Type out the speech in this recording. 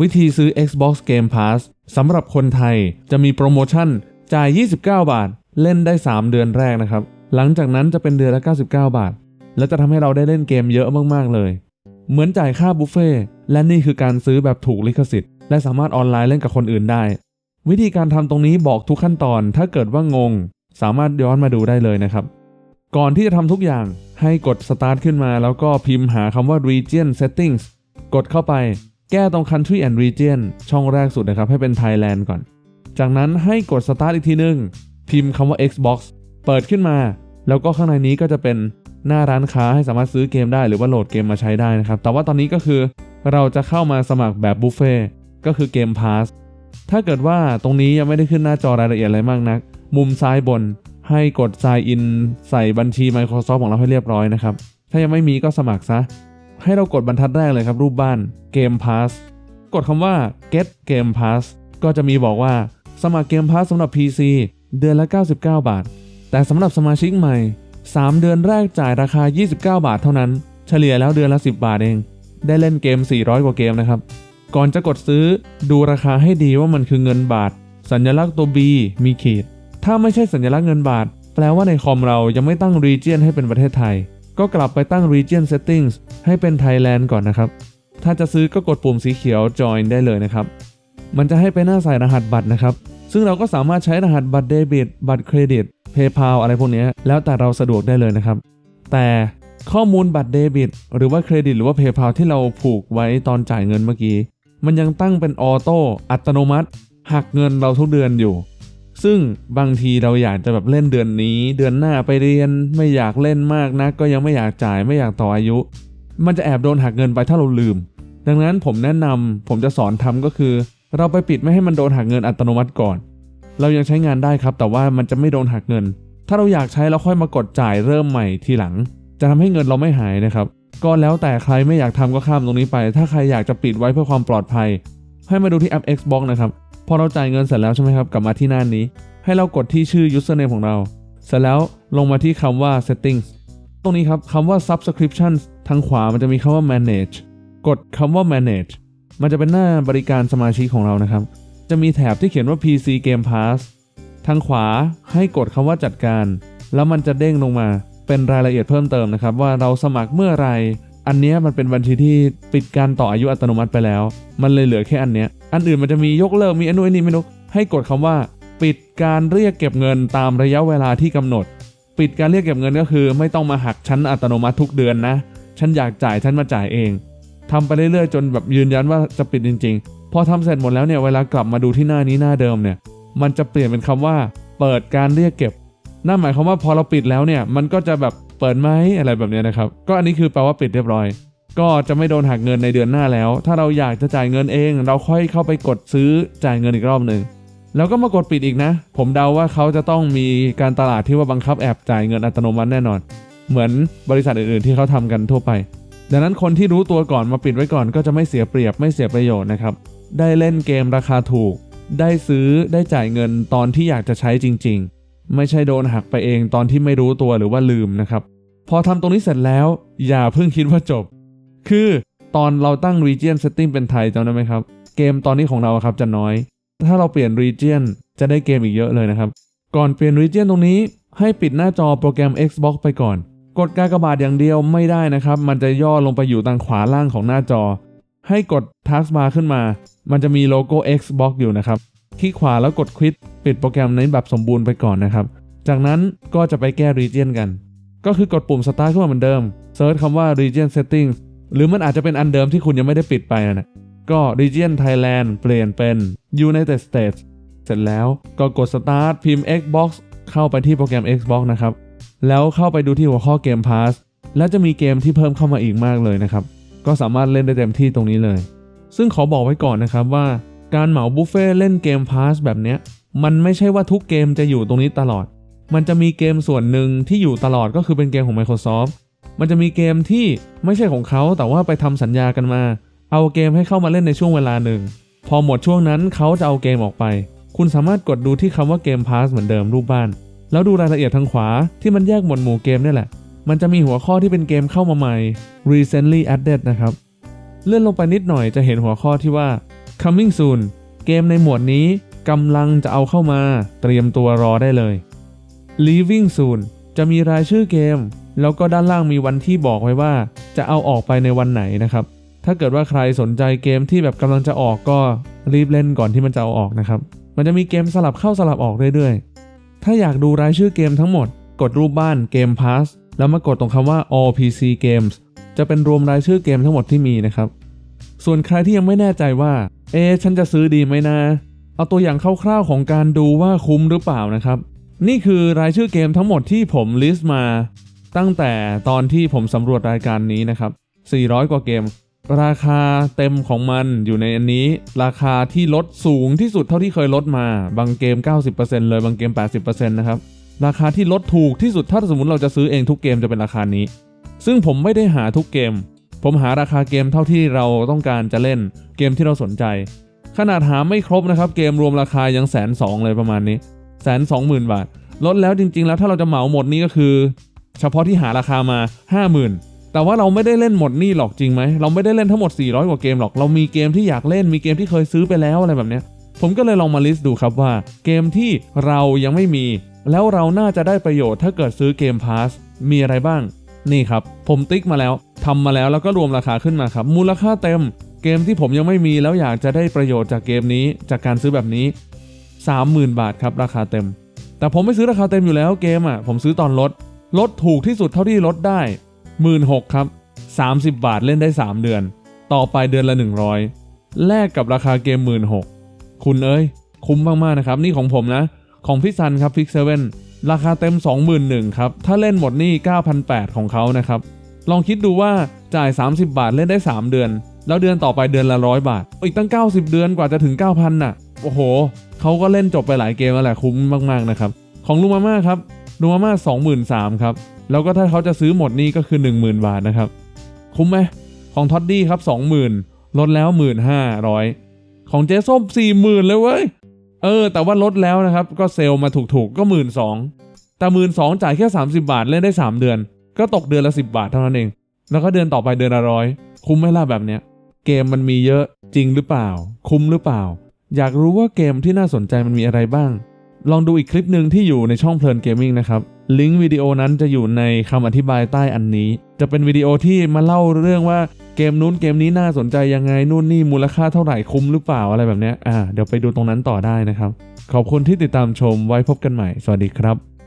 วิธีซื้อ Xbox Game Pass สำหรับคนไทยจะมีโปรโมชั่นจ่าย 29 บาท เล่นได้ 3 เดือนแรกนะครับ หลังจากนั้นจะเป็นเดือนละ 99 บาท และจะทำให้เราได้เล่นเกมเยอะมากๆเลย เหมือนจ่ายค่าบุฟเฟ่ต์และนี่คือการซื้อแบบถูกลิขสิทธิ์ และสามารถออนไลน์เล่นกับคนอื่นได้ วิธีการทำตรงนี้บอกทุกขั้นตอน ถ้าเกิดว่างง สามารถย้อนมาดูได้เลยนะครับ ก่อนที่จะทำทุกอย่างให้กด start ขึ้นมา แล้วก็พิมพ์หาคำว่า region settings กดเข้าไป แก้ตรง country and region ช่องแรกสุดนะครับให้เป็น Thailand ก่อน จากนั้นให้กด start อีกทีนึง พิมพ์คำว่า Xbox เปิดขึ้นมา แล้วก็ข้างในนี้ก็จะเป็นหน้าร้านค้าให้สามารถซื้อเกมได้หรือว่าโหลดเกมมาใช้ได้นะครับ แต่ว่าตอนนี้ก็คือเราจะเข้ามาสมัครแบบบุฟเฟ่ก็คือเกม Pass ถ้าเกิดว่าตรงนี้ยังไม่ได้ขึ้นหน้าจอรายละเอียดอะไรมากนัก มุมซ้ายบนให้กด sign in ใส่บัญชี Microsoft ของเราให้เรียบร้อยนะครับ ถ้ายังไม่มีก็สมัครซะ ให้เรากดบรรทัดแรกเลยครับรูปบ้าน Game Pass กดคำว่า get Game Pass ก็จะมีบอกว่าสมัคร Game Pass สำหรับ PC เดือนละ 99 บาท แต่สำหรับสมาชิกใหม่ 3 เดือนแรกจ่ายราคา 29 บาทเท่านั้น เฉลี่ยแล้วเดือนละ 10 บาทเอง ได้เล่นเกม 400 กว่าเกมนะครับ ก่อนจะกดซื้อดูราคาให้ดีว่ามันคือเงินบาท สัญลักษณ์ตัว B มีขีด ถ้าไม่ใช่สัญลักษณ์เงินบาท แปลว่าในคอมเรายังไม่ตั้ง region ให้เป็นประเทศไทย ก็กลับไปตั้ง region settings ให้เป็น Thailand ก่อนนะครับ ถ้าจะซื้อก็กดปุ่มสีเขียว join ได้เลยนะครับ มันจะให้ไปหน้าใส่รหัสบัตรนะครับ ซึ่งเราก็สามารถใช้รหัสบัตรเดบิต บัตรเครดิต PayPal อะไรพวกนี้ แล้วแต่เราสะดวกได้เลยนะครับ แต่ข้อมูลบัตรเดบิต หรือว่าเครดิต หรือว่า PayPal ที่เราผูกไว้ตอนจ่ายเงินเมื่อกี้ มันยังตั้งเป็นออโต้อัตโนมัติหักเงินเราทุกเดือนอยู่ ซึ่งบางทีเราอยากจะแบบเล่นเดือนนี้ เดือนหน้าไปเรียนไม่อยากเล่นมากนักก็ยังไม่อยากจ่ายไม่อยากต่ออายุ มันจะแอบโดนหักเงินไปถ้าเราลืม ดังนั้นผมแนะนำผมจะสอนทำก็คือ เราไปปิดไม่ให้มันโดนหักเงินอัตโนมัติก่อน เรายังใช้งานได้ครับ แต่ว่ามันจะไม่โดนหักเงิน ถ้าเราอยากใช้เราค่อยมากดจ่ายเริ่มใหม่ทีหลัง จะทำให้เงินเราไม่หายนะครับก็แล้วแต่ใครไม่อยากทำก็ข้ามตรงนี้ไป ถ้าใครอยากจะปิดไว้เพื่อความปลอดภัย ให้มาดูที่แอป Xbox นะครับ พอเราจ่ายเงินเสร็จแล้วใช่ไหมครับ กลับมาที่หน้านี้ ให้เรากดที่ชื่อ username ของเรา เสร็จแล้วลงมาที่คำว่า settings ตรงนี้ครับคำว่า subscription ทางขวามันจะมีคำว่า manage กดคำว่า manage มันจะเป็นหน้าบริการสมาชิกของเรานะครับ จะมีแถบที่เขียนว่า PC Game Pass ทางขวาให้กดคำว่าจัดการ แล้วมันจะเด้งลงมาเป็นรายละเอียดเพิ่มเติมนะครับ ว่าเราสมัครเมื่อไหร อันเนี้ยมันเป็นบัญชีที่ปิดการต่ออายุอัตโนมัติไปแล้ว มันเลยเหลือแค่อันเนี้ยอันอื่นมันจะมียกเลิกมีอนนู้นอันนี้ไม่รู้ให้กดคำว่า ปิดการเรียกเก็บเงินตามระยะเวลาที่กำหนด ปิดการเรียกเก็บเงินก็คือ ไม่ต้องมาหักชั้นอัตโนมัติทุกเดือนนะฉันอยากจ่ายฉันมาจ่ายเองทำไปเรื่อยๆ จนแบบยืนยันว่าจะปิดจริง ๆ พอทำเสร็จหมดแล้วเนี่ยเวลากลับมาดูที่หน้านี้หน้าเดิมเนี่ย มันจะเปลี่ยนเป็นคำว่า เปิดการเรียกเก็บนั่นหมายความว่าพอเราปิดแล้วเนี่ยมันก็จะแบบ เปิดไหมอะไรแบบนี้นะครับ ก็อันนี้คือแปลว่าปิดเรียบร้อย ก็จะไม่โดนหักเงินในเดือนหน้าแล้ว ถ้าเราอยากจะจ่ายเงินเอง เราค่อยเข้าไปกดซื้อจ่ายเงินอีกรอบหนึ่งแล้วก็มากดปิดอีกนะ ผมเดาว่าเขาจะต้องมีการตลาดที่ว่าบังคับแอบจ่ายเงินอัตโนมัติแน่นอน เหมือนบริษัทอื่นๆที่เขาทำกันทั่วไป ดังนั้นคนที่รู้ตัวก่อนมาปิดไว้ก่อน ก็จะไม่เสียเปรียบไม่เสียประโยชน์นะครับ ได้เล่นเกมราคาถูก ได้ซื้อได้จ่ายเงินตอนที่อยากจะใช้จริง ๆ ไม่ใช่โดนหักไปเองตอนที่ไม่รู้ตัวหรือว่าลืมนะครับ พอทำตรงนี้เสร็จแล้ว อย่าเพิ่งคิดว่าจบ คือตอนเราตั้ง region setting เป็นไทยจำได้ไหมครับ เกมตอนนี้ของเราครับจะน้อย ถ้าเราเปลี่ยน region จะได้เกมอีกเยอะเลยนะครับ ก่อนเปลี่ยน region ตรงนี้ ให้ปิดหน้าจอโปรแกรม Xbox ไปก่อน กดกากบาทอย่างเดียวไม่ได้นะครับ มันจะย่อลงไปอยู่ทางขวาล่างของหน้าจอ ให้กด taskbar ขึ้นมา มันจะมีโลโก้ Xbox อยู่นะครับ คลิกขวาแล้วกด quit ปิดโปรแกรมในแบบสมบูรณ์ไปก่อนนะครับ จากนั้นก็จะไปแก้ region กัน ก็คือกดปุ่ม start ขึ้นมาเหมือนเดิมเซิร์ชคำว่า region settings หรือมันอาจจะเป็นอันเดิมที่คุณยังไม่ได้ปิดไปนะก็ region Thailand เปลี่ยนเป็น United States เสร็จแล้วก็กด start พิมพ์ Xbox เข้าไปที่โปรแกรม Xbox นะครับ แล้วเข้าไปดูที่หัวข้อเกม Pass แล้วจะมีเกมที่เพิ่มเข้ามาอีกมากเลยนะครับ ก็สามารถเล่นได้เต็มที่ตรงนี้เลย ซึ่งขอบอกไว้ก่อนนะครับว่า การเหมาบุฟเฟ่เล่นเกม Pass แบบเนี้ยมันไม่ใช่ว่าทุกเกมจะอยู่ตรงนี้ตลอด มันจะมีเกมส่วนหนึ่งที่อยู่ตลอดก็คือเป็นเกมของ Microsoft มันจะมีเกมที่ไม่ใช่ของเขาแต่ว่าไปทำสัญญากันมา เอาเกมให้เข้ามาเล่นในช่วงเวลาหนึ่ง พอหมดช่วงนั้นเขาจะเอาเกมออกไป คุณสามารถกดดูที่คำว่าเกม Pass เหมือนเดิมรูปบ้าน แล้วดูรายละเอียดทางขวาที่มันแยกหมวดหมู่เกมนี่แหละ มันจะมีหัวข้อที่เป็นเกมเข้ามาใหม่ recently added นะครับ เลื่อนลงไปนิดหน่อยจะเห็นหัวข้อที่ว่า coming soon เกมในหมวดนี้กำลังจะเอาเข้ามาเตรียมตัวรอได้เลย leaving soon จะมีรายชื่อเกม แล้วก็ด้านล่างมีวันที่บอกไว้ว่า จะเอาออกไปในวันไหนนะครับ ถ้าเกิดว่าใครสนใจเกมที่แบบกำลังจะออกก็รีบเล่นก่อนที่มันจะเอาออกนะครับ มันจะมีเกมสลับเข้าสลับออกเรื่อยๆ ถ้าอยากดูรายชื่อเกมทั้งหมด กดรูปบ้านเกม Pass แล้วมากดตรงคำว่า All PC Games จะเป็นรวมรายชื่อเกมทั้งหมดที่มีนะครับ ส่วนใครที่ยังไม่แน่ใจว่า เอะฉันจะซื้อดีไหมนะ เอาตัวอย่างคร่าวๆของการดูว่าคุ้มหรือเปล่านะครับ นี่คือรายชื่อเกมทั้งหมดที่ผมลิสต์มา ตั้งแต่ตอนที่ผมสำรวจรายการนี้นะครับ 400 กว่าเกม ราคาเต็มของมันอยู่ในอันนี้ ราคาที่ลดสูงที่สุดเท่าที่เคยลดมา บางเกม 90%เลยบางเกม 80%นะครับราคาที่ลดถูกที่สุดถ้าสมมติเราจะซื้อเองทุกเกมจะเป็นราคานี้ ซึ่งผมไม่ได้หาทุกเกม ผมหาราคาเกมเท่าที่เราต้องการจะเล่นเกมที่เราสนใจ ขนาดหาไม่ครบนะครับเกมรวมราคายังแสนสองเลยประมาณนี้แสนสองหมื่นบาท ลดแล้วจริง ๆ แล้วถ้าเราจะเหมาหมดนี่ก็คือ เฉพาะที่หาราคามา 50,000 แต่ว่าเราไม่ได้เล่นหมดนี่หรอกจริงไหมเราไม่ได้เล่นทั้งหมด 400 กว่าเกมหรอกเรามีเกมที่อยากเล่นมีเกมที่เคยซื้อไปแล้วอะไรแบบเนี้ยผมก็เลยลองมาลิสต์ดูครับว่า เกมที่เรายังไม่มี แล้วเราน่าจะได้ประโยชน์ถ้าเกิดซื้อเกมพาสมีอะไรบ้าง นี่ครับ ผมติ๊กมาแล้วทำมาแล้วแล้วก็รวมราคาขึ้นมาครับ มูลค่าเต็ม เกมที่ผมยังไม่มีแล้วอยากจะได้ประโยชน์จากเกมนี้ จากการซื้อแบบนี้ 30,000 บาทครับราคาเต็ม แต่ผมไม่ซื้อราคาเต็มอยู่แล้วเกมอะผมซื้อตอนลดลดถูกที่สุดเท่าที่ลดได้ 16,000ครับ30 บาทเล่นได้ 3 เดือน ต่อไปเดือนละ 100 แลกกับราคาเกม 16,000 คุณเอ้ย คุ้มมาก ๆ นะครับ นี่ของผมนะ ของพี่ซันครับพิกเซเว่น ราคาเต็ม 21,000ครับ ถ้าเล่นหมดนี่9,800 ของเขานะครับ ลองคิดดูว่าจ่าย 30 บาทเล่นได้ 3 เดือน แล้วเดือนต่อไปเดือนละร้อยบาท อีกตั้ง 90 เดือนกว่าจะถึง 9,000น่ะ โอ้โห เขาก็เล่นจบไปหลายเกมแล้วแหละคุ้มมากๆนะครับ ของลูมาม่าครับลูมาม่า23,000ครับ แล้วก็ถ้าเขาจะซื้อหมดนี่ก็คือ 10,000 บาทนะครับ คุ้มไหม ของท็อดดี้ครับ 20,000 ลดแล้ว 1,500 ของเจส้ม40,000 เลยเว้ย เออ แต่ว่าลดแล้วนะครับ ก็เซลล์มาถูกๆ ก็12,000แต่12,000จ่ายแค่ 30 บาทเล่นได้ 3 เดือน ก็ตกเดือนละ 10 บาทเท่านั้นเอง แล้วก็เดือนต่อไปเดือนละร้อยคุ้มไหมล่ะแบบเนี้ย เกมมันมีเยอะจริงหรือเปล่า คุ้มหรือเปล่า อยากรู้ว่าเกมที่น่าสนใจมันมีอะไรบ้าง ลองดูอีกคลิปหนึ่งที่อยู่ในช่องเพลินเกมมิ่งนะครับลิงก์วิดีโอนั้นจะอยู่ในคำอธิบายใต้อันนี้ จะเป็นวิดีโอที่มาเล่าเรื่องว่า เกมนู้นเกมนี้น่าสนใจยังไงนู่นนี่มูลค่าเท่าไหร่คุ้มหรือเปล่าอะไรแบบเนี้ยอ่าเดี๋ยวไปดูตรงนั้นต่อได้นะครับ ขอบคุณที่ติดตามชมไว้พบกันใหม่ สวัสดีครับ